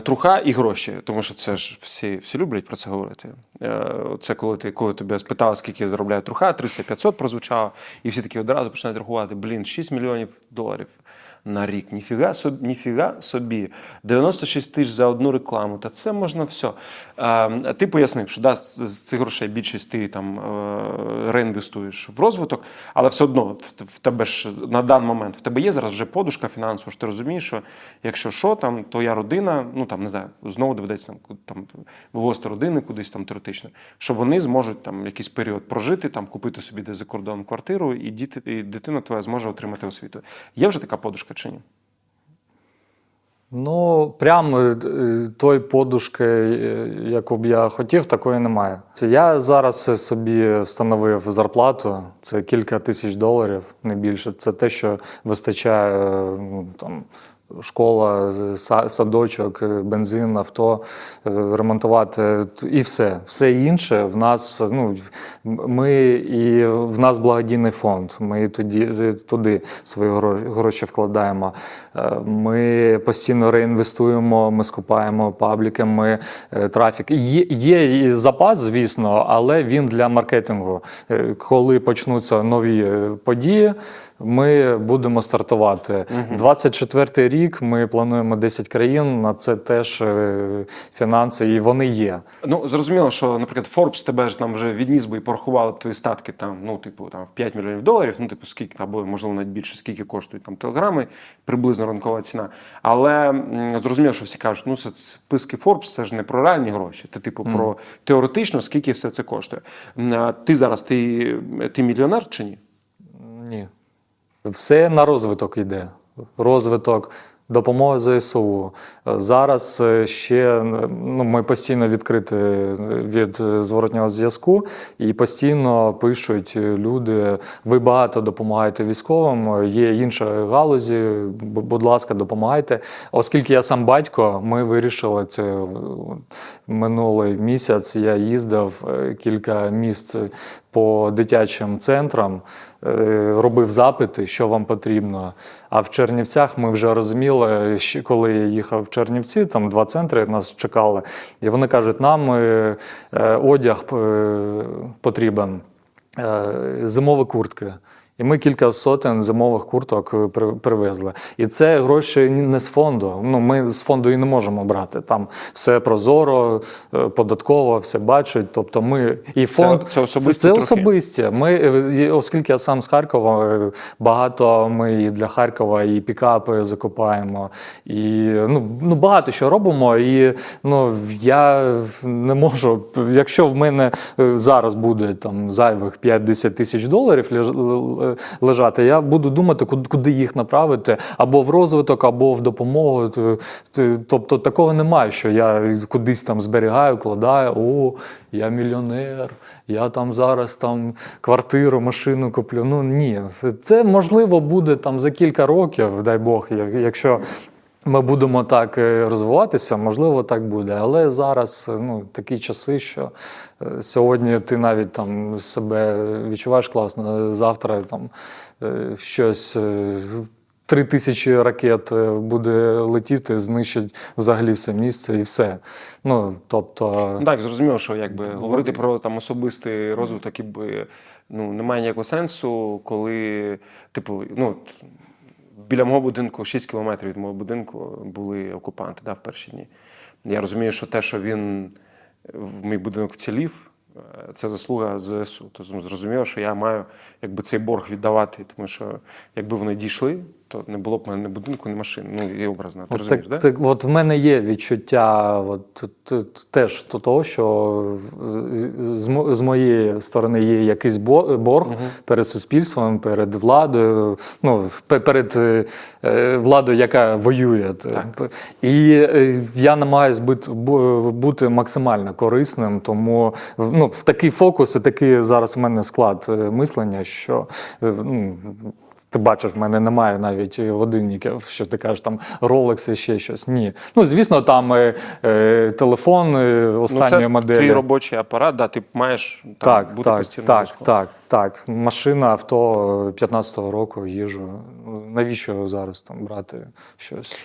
Труха і гроші, тому що це ж всі, всі люблять про це говорити. Е, Це коли ти коли тебе спитали, скільки заробляє труха, 300-500 прозвучало, і всі такі одразу починають рахувати: блін, 6 мільйонів доларів на рік. Ніфіга собі, ніфіга собі. 96 тисяч за одну рекламу. Та це можна все. Е, Ти пояснив, що да, з цих грошей більшість ти там е, реінвестуєш в розвиток, але все одно в- тебе ж на даний момент в тебе є зараз вже подушка фінансова, що ти розумієш, що якщо що, там твоя родина, ну там не знаю, знову доведеться там, там вивозити родини кудись там теоретично, що вони зможуть там якийсь період прожити, там купити собі десь за кордоном квартиру, і діти, і дитина твоя зможе отримати освіту. Є вже така подушка чи ні? Ну, прям е, той подушки, е, яку б я хотів, такої немає. Це я зараз собі встановив зарплату, це кілька тисяч доларів, не більше. Це те, що вистачає е, ну, там. Школа, садочок, е, бензин, авто, е, ремонтувати і все. Все інше в нас. Ну ми і в нас благодійний фонд. Ми тоді туди свої гро- гроші вкладаємо. Е, Ми постійно реінвестуємо, ми скупаємо пабліки, ми е, трафік. Є, є і запас, звісно, але він для маркетингу. Е, Коли почнуться нові е, події. Ми будемо стартувати. 24 рік ми плануємо 10 країн. На це теж е, фінанси, і вони є. Ну, зрозуміло, що, наприклад, Forbes тебе ж там вже відніс би і порахував твої статки там, ну, типу, там, в 5 мільйонів доларів, ну, типу, скільки, або, можливо, навіть більше, скільки коштують там телеграми, приблизно ранкова ціна. Але зрозуміло, що всі кажуть, ну, це списки Forbes, це ж не про реальні гроші, це, типу, про теоретично, скільки все це коштує. Ти зараз, ти, ти мільйонер чи? Ні. Все на розвиток йде. Розвиток, допомога ЗСУ. Е, Зараз е, ще ну, ми постійно відкриті від е, зворотнього зв'язку і постійно пишуть люди: ви багато допомагаєте військовим, є інші галузі, будь ласка, допомагайте. Оскільки я сам батько, ми вирішили це е, минулий місяць. Я їздив е, кілька міст по дитячим центрам, е, робив запити, що вам потрібно. А в Чернівцях ми вже розуміли, коли я їхав в Чернівці, там два центри нас чекали, і вони кажуть, нам е, е, одяг потрібен, зимові куртки. І ми кілька сотень зимових курток е, привезли. І це гроші не з фонду. Ну, ми з фонду і не можемо брати. Там все прозоро, е, податково, все бачать. Тобто ми і фонд це особисті це, це особисті. Ми, е, оскільки я сам з Харкова, багато ми і для Харкова і пікапи закупаємо, і ну, ну багато що робимо. І ну я не можу. Якщо в мене зараз буде там зайвих 5-10 тисяч доларів лежати, я буду думати, куди, їх направити, або в розвиток, або в допомогу. Тобто такого немає, що я кудись там зберігаю, кладаю. О, я мільйонер, я там зараз там квартиру, машину куплю. Ну ні, це можливо буде там за кілька років, дай Бог, якщо. Ми будемо так е, розвиватися, можливо, так буде. Але зараз е, ну, такі часи, що е, сьогодні ти навіть там себе відчуваєш класно, завтра там щось. Три тисячі ракет буде летіти, знищить взагалі все місце і все. Ну тобто, Так, зрозуміло, що якби говорити про там особистий розвиток, якби ну немає ніякого сенсу, коли, типу, ну біля мого будинку, 6 кілометрів від мого будинку, були окупанти да, в перші дні. Я розумію, що те, що він в мій будинок вцілів, е, це заслуга ЗСУ. Тобто зрозуміло, що я маю якби цей борг віддавати, тому що якби вони дійшли, то не було б в мене ні будинку, ні машини. Ну і образно. Ти От, розумієш, так, да? так, от в мене є відчуття от, теж того, що е, з, з моєї сторони є якийсь бо- борг перед суспільством, перед владою, ну, перед е, е, владою, яка воює. Так. І я намагаюся бути, бути максимально корисним, тому ну, в такий фокус і такий зараз в мене склад мислення, що ну, ти бачиш, в мене немає навіть годинників, що ти кажеш, там Rolex і ще щось. Ні. Ну, звісно, там е, е, телефон е, Ну, останньої це моделі. твій робочий апарат, да, ти маєш там, Так, бути так, постійно так, близько. так, так. Машина, авто 15-го року їжу. Ну, Навіщо зараз там брати щось?